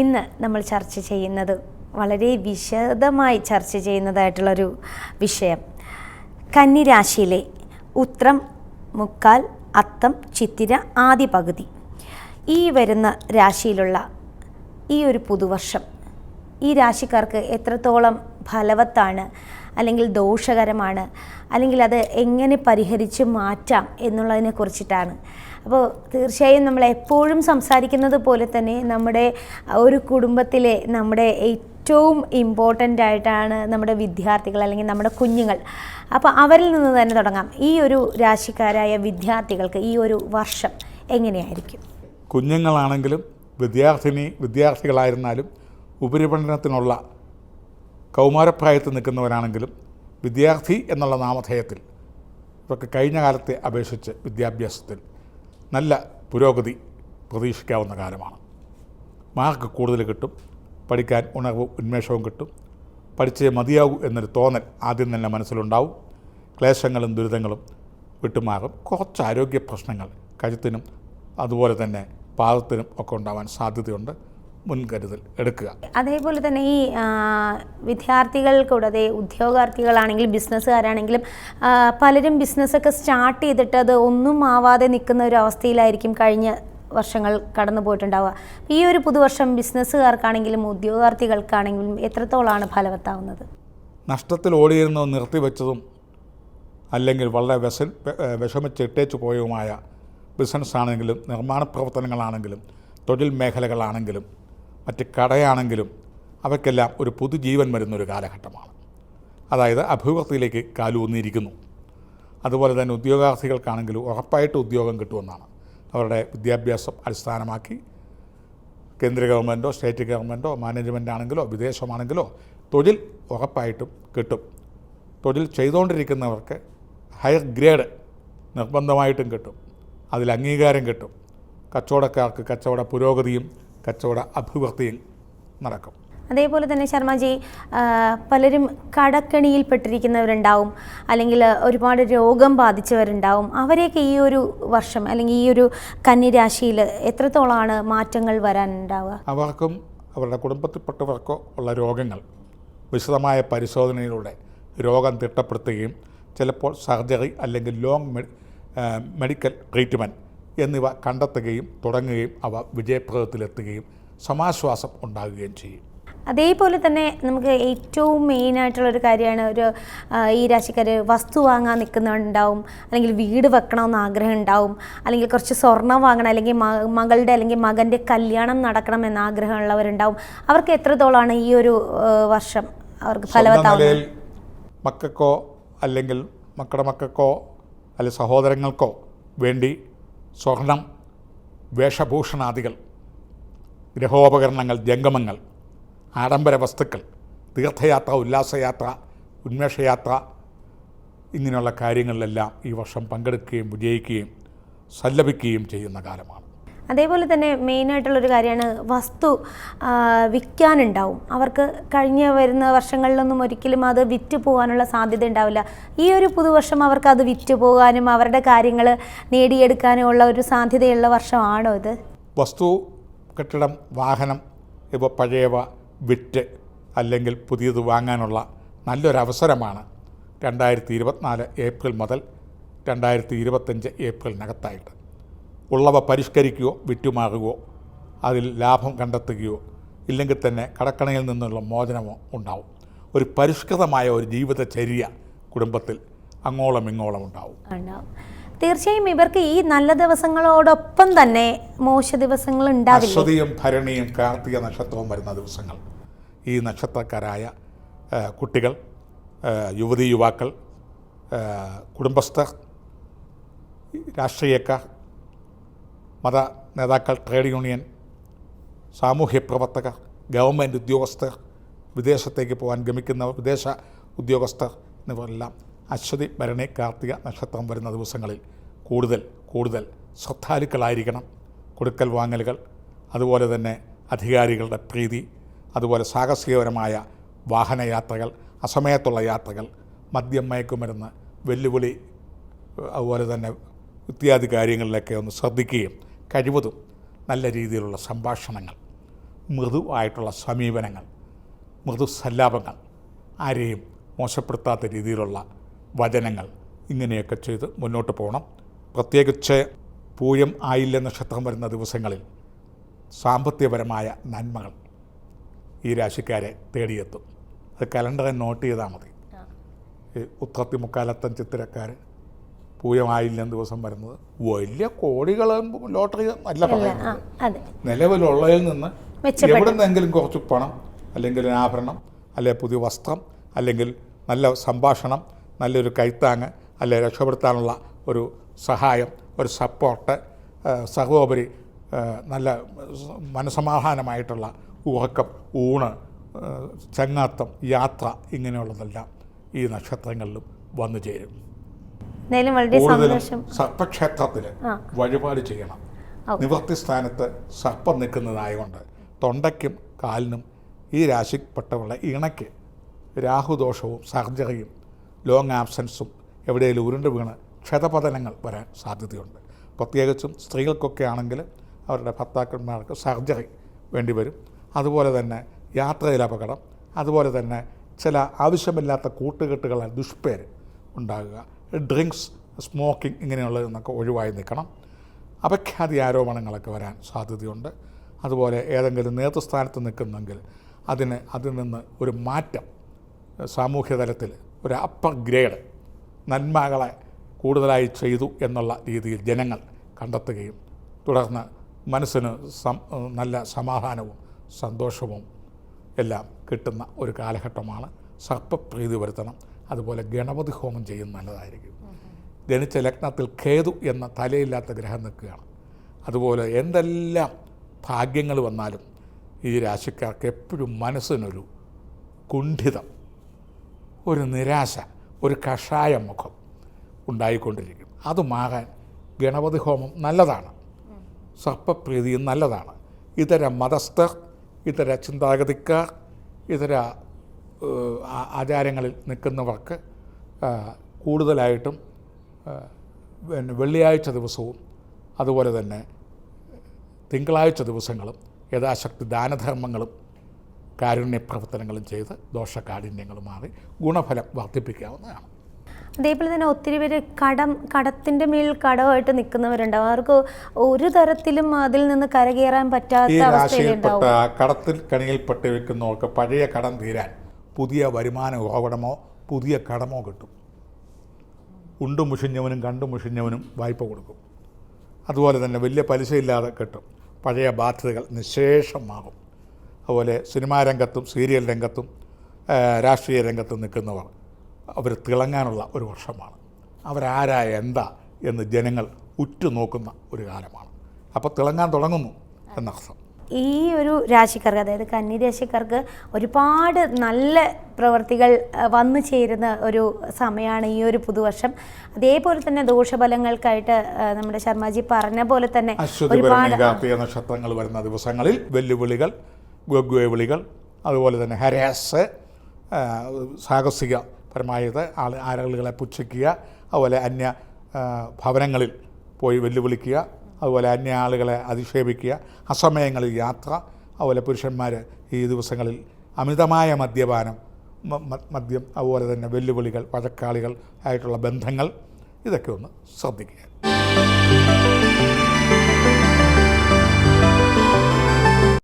ഇന്ന് നമ്മൾ ചർച്ച ചെയ്യുന്നത് വളരെ വിശദമായി ചർച്ച ചെയ്യുന്നതായിട്ടുള്ളൊരു വിഷയം. കന്നിരാശിയിലെ ഉത്രം മുക്കാൽ അത്തം ചിത്തിര ആദ്യ പകുതി. ഈ വരുന്ന രാശിയിലുള്ള ഈ ഒരു പുതുവർഷം ഈ രാശിക്കാർക്ക് എത്രത്തോളം ഫലവത്താണ് അല്ലെങ്കിൽ ദോഷകരമാണ് അല്ലെങ്കിൽ അത് എങ്ങനെ പരിഹരിച്ച് മാറ്റാം എന്നുള്ളതിനെ കുറിച്ചിട്ടാണ്. അപ്പോൾ തീർച്ചയായും നമ്മൾ എപ്പോഴും സംസാരിക്കുന്നത് പോലെ തന്നെ നമ്മുടെ ഒരു കുടുംബത്തിലെ നമ്മുടെ ഏറ്റവും ഇമ്പോർട്ടന്റ് ആയിട്ടാണ് നമ്മുടെ വിദ്യാർത്ഥികൾ അല്ലെങ്കിൽ നമ്മുടെ കുഞ്ഞുങ്ങൾ. അപ്പോൾ അവരിൽ നിന്ന് തന്നെ തുടങ്ങാം. ഈ ഒരു രാശിക്കാരായ വിദ്യാർത്ഥികൾക്ക് ഈ ഒരു വർഷം എങ്ങനെയായിരിക്കും? കുഞ്ഞുങ്ങളാണെങ്കിലും വിദ്യാർത്ഥിനി വിദ്യാർത്ഥികളായിരുന്നാലും ഉപരിപഠനത്തിനുള്ള കൗമാരപ്രായത്തിൽ നിൽക്കുന്നവരാണെങ്കിലും വിദ്യാർത്ഥി എന്നുള്ള നാമധേയത്തിൽ ഇവർക്ക് കഴിഞ്ഞ കാലത്തെ അപേക്ഷിച്ച് വിദ്യാഭ്യാസത്തിൽ നല്ല പുരോഗതി പ്രതീക്ഷിക്കാവുന്ന കാലമാണ്. മാർക്ക് കൂടുതൽ കിട്ടും പഠിക്കാൻ ഉണർവും ഉന്മേഷവും കിട്ടും പഠിച്ചേ മതിയാകൂ എന്നൊരു തോന്നൽ ആദ്യം തന്നെ മനസ്സിലുണ്ടാവും. ക്ലേശങ്ങളും ദുരിതങ്ങളും വിട്ടുമാറും. കുറച്ച് ആരോഗ്യ പ്രശ്നങ്ങൾ കഴുത്തിനും അതുപോലെ തന്നെ പാദത്തിനും ഒക്കെ ഉണ്ടാവാൻ സാധ്യതയുണ്ട്. മുൻകരുതൽ എടുക്കുക. അതേപോലെ തന്നെ ഈ വിദ്യാർത്ഥികൾ വിദ്യാർത്ഥികൾക്കൂടാതെ ഉദ്യോഗാർത്ഥികളാണെങ്കിലും ബിസിനസ്സുകാരാണെങ്കിലും പലരും ബിസിനസ്സൊക്കെ സ്റ്റാർട്ട് ചെയ്തിട്ട് അത് ഒന്നും ആവാതെ നിൽക്കുന്ന ഒരു അവസ്ഥയിലായിരിക്കും കഴിഞ്ഞ വർഷങ്ങൾ കടന്നു പോയിട്ടുണ്ടാവുക. ഈ ഒരു പുതുവർഷം ബിസിനസ്സുകാർക്കാണെങ്കിലും ഉദ്യോഗാർത്ഥികൾക്കാണെങ്കിലും എത്രത്തോളമാണ് ഫലവത്താവുന്നത്? നഷ്ടത്തിൽ ഓടിയിരുന്നു നിർത്തിവെച്ചതും അല്ലെങ്കിൽ വളരെ വിഷ വിഷമിച്ചിട്ടേച്ചു പോയതുമായ ബിസിനസ്സാണെങ്കിലും നിർമ്മാണ പ്രവർത്തനങ്ങളാണെങ്കിലും തൊഴിൽ മേഖലകളാണെങ്കിലും മറ്റ് കടയാണെങ്കിലും അവയ്ക്കെല്ലാം ഒരു പുതുജീവൻ വരുന്നൊരു കാലഘട്ടമാണ്. അതായത് അഭിവൃദ്ധിയിലേക്ക് കാലൂന്നിയിരിക്കുന്നു അതുപോലെ തന്നെ ഉദ്യോഗാർത്ഥികൾക്കാണെങ്കിലും ഉറപ്പായിട്ട് ഉദ്യോഗം കിട്ടുമെന്നാണ് അവരുടെ വിദ്യാഭ്യാസം അടിസ്ഥാനമാക്കി. കേന്ദ്ര ഗവൺമെന്റോ സ്റ്റേറ്റ് ഗവൺമെന്റോ മാനേജ്മെന്റ് ആണെങ്കിലോ വിദേശമാണെങ്കിലോ തൊഴിൽ ഉറപ്പായിട്ടും കിട്ടും. തൊഴിൽ ചെയ്തുകൊണ്ടിരിക്കുന്നവർക്ക് ഹയർ ഗ്രേഡ് നിർബന്ധമായിട്ടും കിട്ടും. അതിൽ അംഗീകാരം കിട്ടും. കച്ചവടക്കാർക്ക് കച്ചവട പുരോഗതിയും കച്ചവട അഭിവൃദ്ധിയിൽ നടക്കും. അതേപോലെ തന്നെ ശർമ്മജി പലരും കടക്കണിയിൽപ്പെട്ടിരിക്കുന്നവരുണ്ടാവും. അല്ലെങ്കിൽ ഒരുപാട് രോഗം ബാധിച്ചവരുണ്ടാവും. അവരെയൊക്കെ ഈ ഒരു വർഷം അല്ലെങ്കിൽ ഈ ഒരു കന്നിരാശിയിൽ എത്രത്തോളമാണ് മാറ്റങ്ങൾ വരാനുണ്ടാവുക? അവർക്കും അവരുടെ കുടുംബത്തിൽപ്പെട്ടവർക്കോ ഉള്ള രോഗങ്ങൾ വിശദമായ പരിശോധനയിലൂടെ രോഗം തിട്ടപ്പെടുത്തുകയും ചിലപ്പോൾ സർജറി അല്ലെങ്കിൽ ലോങ് മെഡിക്കൽ ട്രീറ്റ്മെന്റ് എന്നിവ കണ്ടെത്തുകയും തുടങ്ങുകയും അവ വിജയപ്രദത്തിലെത്തുകയും സമാശ്വാസം ഉണ്ടാകുകയും ചെയ്യും. അതേപോലെ തന്നെ നമുക്ക് ഏറ്റവും മെയിൻ ആയിട്ടുള്ള ഒരു കാര്യമാണ് ഒരു ഈ രാശിക്കാർ വസ്തു വാങ്ങാൻ നിൽക്കുന്നുണ്ടാവും അല്ലെങ്കിൽ വീട് വെക്കണമെന്ന് ആഗ്രഹം ഉണ്ടാവും അല്ലെങ്കിൽ കുറച്ച് സ്വർണം വാങ്ങണം അല്ലെങ്കിൽ മകളുടെ അല്ലെങ്കിൽ മകന്റെ കല്യാണം നടക്കണം എന്ന ആഗ്രഹമുള്ളവരുണ്ടാവും. അവർക്ക് എത്രത്തോളമാണ് ഈ ഒരു വർഷം അവർക്ക് ഫലവത്താവുന്നത്? മക്കൾക്കോ അല്ലെങ്കിൽ മക്കളുടെ മക്കൾക്കോ അല്ലെങ്കിൽ സഹോദരങ്ങൾക്കോ വേണ്ടി സ്വർണം വേഷഭൂഷണാദികൾ ഗ്രഹോപകരണങ്ങൾ ജംഗമങ്ങൾ ആഡംബര വസ്തുക്കൾ തീർത്ഥയാത്ര ഉല്ലാസയാത്ര ഉന്മേഷയാത്ര ഇങ്ങനെയുള്ള കാര്യങ്ങളിലെല്ലാം ഈ വർഷം പങ്കെടുക്കുകയും വിജയിക്കുകയും സല്ലപിക്കുകയും ചെയ്യുന്ന കാലമാണ്. അതേപോലെ തന്നെ മെയിനായിട്ടുള്ളൊരു കാര്യമാണ് വസ്തു വിൽക്കാനുണ്ടാവും. അവർക്ക് കഴിഞ്ഞ വരുന്ന വർഷങ്ങളിലൊന്നും ഒരിക്കലും അത് വിറ്റ് പോകാനുള്ള സാധ്യത ഉണ്ടാവില്ല. ഈ ഒരു പുതുവർഷം അവർക്ക് അത് വിറ്റ് പോകാനും അവരുടെ കാര്യങ്ങൾ നേടിയെടുക്കാനും ഉള്ള ഒരു സാധ്യതയുള്ള വർഷമാണോ ഇത്? വസ്തു കെട്ടിടം വാഹനം ഇവ പഴയവ വിറ്റ് അല്ലെങ്കിൽ പുതിയത് വാങ്ങാനുള്ള നല്ലൊരവസരമാണ് രണ്ടായിരത്തി ഇരുപത്തിനാല് ഏപ്രിൽ മുതൽ രണ്ടായിരത്തി ഇരുപത്തഞ്ച് ഏപ്രിലിനകത്തായിട്ട്. ഉള്ളവ പരിഷ്കരിക്കുകയോ വിറ്റുമാറുകയോ അതിൽ ലാഭം കണ്ടെത്തുകയോ ഇല്ലെങ്കിൽ തന്നെ കടക്കണയിൽ നിന്നുള്ള മോചനമോ ഉണ്ടാവും. ഒരു പരിഷ്കൃതമായ ഒരു ജീവിതചര്യ കുടുംബത്തിൽ അങ്ങോളം ഇങ്ങോളം ഉണ്ടാവും. ഉണ്ടാവും. തീർച്ചയായും ഇവർക്ക് ഈ നല്ല ദിവസങ്ങളോടൊപ്പം തന്നെ മോശ ദിവസങ്ങൾ അശ്വതിയും ഭരണിയും കാർത്തിക നക്ഷത്രവും വരുന്ന ദിവസങ്ങൾ. ഈ നക്ഷത്രക്കാരായ കുട്ടികൾ യുവതി യുവാക്കൾ കുടുംബസ്ഥർ രാഷ്ട്രീയക്കാർ മത നേതാക്കൾ ട്രേഡ് യൂണിയൻ സാമൂഹ്യ പ്രവർത്തകർ ഗവൺമെന്റ് ഉദ്യോഗസ്ഥർ വിദേശത്തേക്ക് പോകാൻ ഗമിക്കുന്ന വിദേശ ഉദ്യോഗസ്ഥർ എന്നിവരെല്ലാം അശ്വതി ഭരണി കാർത്തിക നക്ഷത്രം വരുന്ന ദിവസങ്ങളിൽ കൂടുതൽ കൂടുതൽ ശ്രദ്ധാലുക്കളായിരിക്കണം. കൊടുക്കൽ വാങ്ങലുകൾ അതുപോലെ തന്നെ അധികാരികളുടെ പ്രീതി അതുപോലെ സാഹസികപരമായ വാഹനയാത്രകൾ അസമയത്തുള്ള യാത്രകൾ മദ്യം മയക്കുമരുന്ന് വെല്ലുവിളി അതുപോലെ തന്നെ ഇത്യാദി കാര്യങ്ങളിലൊക്കെ ഒന്ന് ശ്രദ്ധിക്കുകയും കഴിവതും നല്ല രീതിയിലുള്ള സംഭാഷണങ്ങൾ മൃദുവായിട്ടുള്ള സമീപനങ്ങൾ മൃദു സല്ലാപങ്ങൾ ആരെയും മോശപ്പെടുത്താത്ത രീതിയിലുള്ള വചനങ്ങൾ ഇങ്ങനെയൊക്കെ ചെയ്ത് മുന്നോട്ട് പോകണം. പ്രത്യേകിച്ച് പൂയം ആയില്ല നക്ഷത്രം വരുന്ന ദിവസങ്ങളിൽ സാമ്പത്തികപരമായ നന്മകൾ ഈ രാശിക്കാരെ തേടിയെത്തും. അത് കലണ്ടറിൽ നോട്ട് ചെയ്താൽ മതി. ഉത്രത്തി മുക്കാലത്തൻ ചിത്തിരക്കാർ പൂയമായില്യം ദിവസം വരുന്നത്. വലിയ കോടികൾ ലോട്ടറി അല്ല പറയുന്നത്. നിലവിലുള്ളതിൽ നിന്ന് എവിടെ നിന്നെങ്കിലും കുറച്ച് പണം അല്ലെങ്കിൽ ആഭരണം അല്ലെങ്കിൽ പുതിയ വസ്ത്രം അല്ലെങ്കിൽ നല്ല സംഭാഷണം നല്ലൊരു കൈത്താങ്ങ് അല്ലെ രക്ഷപ്പെടുത്താനുള്ള ഒരു സഹായം ഒരു സപ്പോർട്ട് സഹോപരി നല്ല മനസമാധാനമായിട്ടുള്ള ഉറക്കം ഊണ് ചങ്ങാത്തം യാത്ര ഇങ്ങനെയുള്ളതെല്ലാം ഈ നക്ഷത്രങ്ങളിലും വന്നു ചേരും. എന്തായാലും വളരെ കൂടുതലും സന്തോഷം. സർപ്പക്ഷേത്രത്തിൽ. വഴിപാട് ചെയ്യണം. നിവർത്തി നിവൃത്തി സ്ഥാനത്ത് സർപ്പം നിൽക്കുന്നതായതുകൊണ്ട് തൊണ്ടയ്ക്കും കാലിനും ഈ രാശിപ്പെട്ടവരുടെ ഇണയ്ക്ക് രാഹുദോഷവും സർജറിയും ലോങ് ആബ്സൻസും എവിടെയെങ്കിലും ഉരുണ്ട് വീണ് ക്ഷതപതനങ്ങൾ വരാൻ സാധ്യതയുണ്ട്. പ്രത്യേകിച്ചും സ്ത്രീകൾക്കൊക്കെ ആണെങ്കിൽ അവരുടെ ഭർത്താക്കന്മാർക്ക് സർജറി വേണ്ടി വരും. അതുപോലെ തന്നെ യാത്രയിൽ അപകടം അതുപോലെ തന്നെ ചില ആവശ്യമില്ലാത്ത കൂട്ടുകെട്ടുകളെ ദുഷ്പേര് ഉണ്ടാകുക. ഡ്രിങ്ക്സ് സ്മോക്കിംഗ് ഇങ്ങനെയുള്ളതെന്നൊക്കെ ഒഴിവായി നിൽക്കണം. അപഖ്യാതി ആരോപണങ്ങളൊക്കെ വരാൻ സാധ്യതയുണ്ട്. അതുപോലെ ഏതെങ്കിലും നേതൃസ്ഥാനത്ത് നിൽക്കുന്നെങ്കിൽ അതിന് അതിൽ നിന്ന് ഒരു മാറ്റം സാമൂഹ്യതലത്തിൽ ഒരു അപ്പർ ഗ്രേഡ് നന്മകളെ കൂടുതലായി ചെയ്തു എന്നുള്ള രീതിയിൽ ജനങ്ങൾ കണ്ടെത്തുകയും തുടർന്ന് മനസ്സിന് നല്ല സമാധാനവും സന്തോഷവും എല്ലാം കിട്ടുന്ന ഒരു കാലഘട്ടമാണ്. സർപ്പപ്രീതി വരുത്തണം. അതുപോലെ ഗണപതി ഹോമം ചെയ്യുന്നത് നല്ലതായിരിക്കും. ജനിച്ച ലഗ്നത്തിൽ ഖേതു എന്ന തലയില്ലാത്ത ഗ്രഹം നിൽക്കുകയാണ്. അതുപോലെ എന്തെല്ലാം ഭാഗ്യങ്ങൾ വന്നാലും ഈ രാശിക്കാർക്ക് എപ്പോഴും മനസ്സിനൊരു കുണ്ഠിതം ഒരു നിരാശ ഒരു കഷായ മുഖം ഉണ്ടായിക്കൊണ്ടിരിക്കും. അത് ഗണപതി ഹോമം നല്ലതാണ്. സർപ്പപ്രീതിയും നല്ലതാണ്. ഇതര മതസ്ഥർ ഇതര ചിന്താഗതിക്കാർ ഇതര ആചാരങ്ങളിൽ നിൽക്കുന്നവർക്ക് കൂടുതലായിട്ടും പിന്നെ വെള്ളിയാഴ്ച ദിവസവും അതുപോലെ തന്നെ തിങ്കളാഴ്ച ദിവസങ്ങളും യഥാശക്തി ദാനധർമ്മങ്ങളും കാരുണ്യ പ്രവർത്തനങ്ങളും ചെയ്ത് ദോഷകാഠിന്യങ്ങൾ മാറി ഗുണഫലം വർദ്ധിപ്പിക്കാവുന്നതാണ്. അതേപോലെ തന്നെ ഒത്തിരി പേര് കടം കടത്തിന്റെ മേൽ കടമായിട്ട് നിൽക്കുന്നവരുണ്ടാവും. അവർക്ക് ഒരു തരത്തിലും അതിൽ നിന്ന് കരകയറാൻ പറ്റാത്ത കടത്തിൽ കണിയിൽപ്പെട്ട് വെക്കുന്നവർക്ക് പഴയ കടം തീരാൻ പുതിയ വരുമാന ഉറവിടമോ പുതിയ കടമോ കിട്ടും. ഉണ്ടും മുഷിഞ്ഞവനും കണ്ടും മുഷിഞ്ഞവനും വായ്പ കൊടുക്കും. അതുപോലെ തന്നെ വലിയ പലിശയില്ലാതെ കിട്ടും. പഴയ ബാധ്യതകൾ നിശേഷം മാറും അതുപോലെ സിനിമാ രംഗത്തും സീരിയൽ രംഗത്തും രാഷ്ട്രീയ രംഗത്തും നിൽക്കുന്നവർ അവർ തിളങ്ങാനുള്ള ഒരു വർഷമാണ്. അവരാരാ എന്താ എന്ന് ജനങ്ങൾ ഉറ്റുനോക്കുന്ന ഒരു കാലമാണ്. അപ്പോൾ തിളങ്ങാൻ തുടങ്ങുന്നു എന്നർത്ഥം. ഈ ഒരു രാശിക്കാർക്ക് അതായത് കന്നി രാശിക്കാർക്ക് ഒരുപാട് നല്ല പ്രവർത്തികൾ വന്നു ചേരുന്ന ഒരു സമയമാണ് ഈ ഒരു പുതുവർഷം. അതേപോലെ തന്നെ ദോഷഫലങ്ങൾക്കായിട്ട് നമ്മുടെ ശർമ്മജി പറഞ്ഞ പോലെ തന്നെ ഒരുപാട് കാർത്തിക നക്ഷത്രങ്ങൾ വരുന്ന ദിവസങ്ങളിൽ വെല്ലുവിളികൾ വിളികൾ അതുപോലെ തന്നെ ഹരാസ് സാഹസിക പരമായത് ആൾ ആളുകളെ പുച്ഛിക്കുക അതുപോലെ അന്യ ഭവനങ്ങളിൽ പോയി വെല്ലുവിളിക്കുക അതുപോലെ അന്യ ആളുകളെ അധിക്ഷേപിക്കുക അസമയങ്ങളിൽ യാത്ര അതുപോലെ പുരുഷന്മാർ ഈ ദിവസങ്ങളിൽ അമിതമായ മദ്യപാനം മദ്യം അതുപോലെ തന്നെ വെല്ലുവിളികൾ വഴക്കാളികൾ ആയിട്ടുള്ള ബന്ധങ്ങൾ ഇതൊക്കെ ഒന്ന് ശ്രദ്ധിക്കുക.